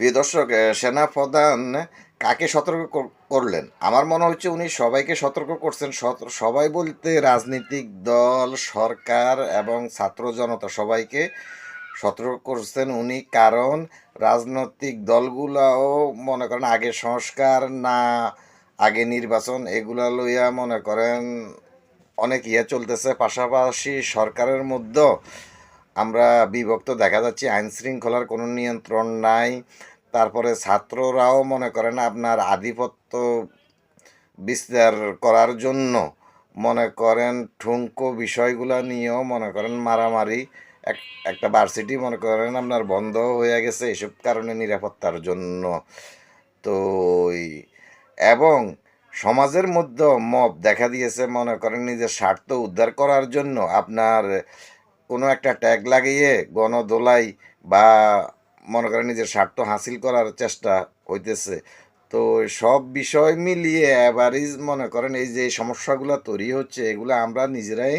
প্রিয় দর্শক এ, সেনা প্রধান কাকে সতর্ক করলেন? আমার মনে হচ্ছে উনি সবাইকে সতর্ক করছেন। সবাই বলতে রাজনৈতিক দল সরকার এবং ছাত্র জনতা সবাইকে সতর্ক করছেন উনি। কারণ রাজনৈতিক দলগুলাও মনে করেন আগে সংস্কার না আগে নির্বাচন এগুলা লইয়া মনে করেন অনেক ইয়ে চলতেছে। পাশাপাশি সরকারের মধ্যেও আমরা বিভক্ত, দেখা যাচ্ছে আইন শৃঙ্খলার কোনো নিয়ন্ত্রণ নাই। তারপরে ছাত্ররাও মনে করেন আপনার আধিপত্য বিস্তার করার জন্য মনে করেন ঠুনকো বিষয়গুলো নিয়েও মনে করেন মারামারি। এক, একটা ভার্সিটি মনে করেন আপনার বন্ধ হয়ে গেছে এসব কারণে নিরাপত্তার জন্য। তো এবং সমাজের মধ্যে মব দেখা দিয়েছে মনে করেন নিজের স্বার্থ উদ্ধার করার জন্য আপনার কোনো একটা ট্যাগ লাগিয়ে গণদোলাই বা মনে করেন নিজের স্বার্থ হাসিল করার চেষ্টা হইতেছে। তো সব বিষয় মিলিয়ে অ্যাভারেজ মনে করেন এই যে সমস্যাগুলো তৈরি হচ্ছে, এগুলো আমরা নিজেরাই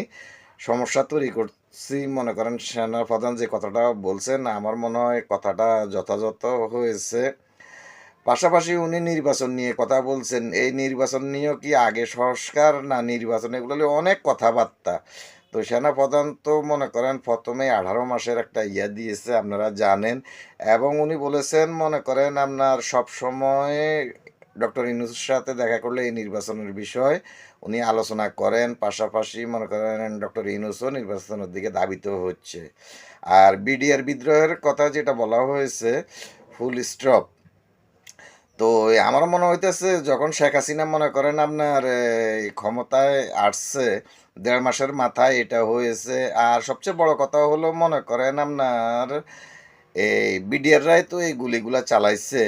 সমস্যা তৈরি করছি। মনে করেন সেনা প্রধান যে কথাটা বলছেন, আমার মনে হয় কথাটা যথাযথ হয়েছে। পাশাপাশি উনি নির্বাচন নিয়ে কথা বলছেন। এই নির্বাচন নিয়েও কি আগে সংস্কার না নির্বাচন? এগুলো অনেক কথাবার্তা। তো সেনা প্রধান তো মনে করেন প্রথমে আঠারো মাসের একটা ইয়া দিয়েছে, আপনারা জানেন। এবং উনি বলেছেন, মনে করেন আপনার সব সময় ডক্টর ইনুসের সাথে দেখা করলে এই নির্বাচনের বিষয় উনি আলোচনা করেন। পাশাপাশি মনে করেন ডক্টর ইনুসও নির্বাচনের দিকে দাবিত হচ্ছে। আর বিডিআর বিদ্রোহের কথা যেটা বলা হয়েছে, ফুল স্টপ তো আমার মনে হইতেছে যখন শেখ হাসিনা মনে করেন আপনার ক্ষমতায় আসছে, দেড় মাসের মাথায় এটা হয়েছে। আর সবচেয়ে বড় কথা হলো মনে করেন আপনার এই বিডিআররাই তো এই গুলিগুলা চালাইছে।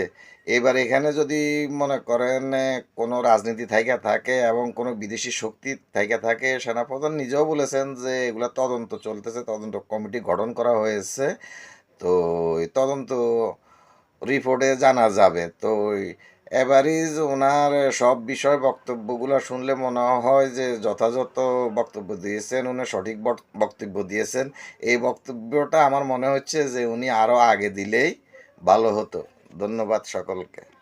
এবার এখানে যদি মনে করেন কোনো রাজনীতি থাইকা থাকে এবং কোনো বিদেশি শক্তি থাইকা থাকে, সেনাপ্রধান নিজেও বলেছেন যে এগুলা তদন্ত চলতেছে, তদন্ত কমিটি গঠন করা হয়েছে। তো এই তদন্ত রিপোর্টে জানা যাবে। তো এভারেজ ওনার সব বিষয় বক্তব্যগুলো শুনলে মনে হয় যে যথাযথ বক্তব্য দিয়েছেন, উনি সঠিক বক- বক্তব্য দিয়েছেন। এই বক্তব্যটা আমার মনে হচ্ছে যে উনি আরও আগে দিলেই ভালো হতো। ধন্যবাদ সকলকে।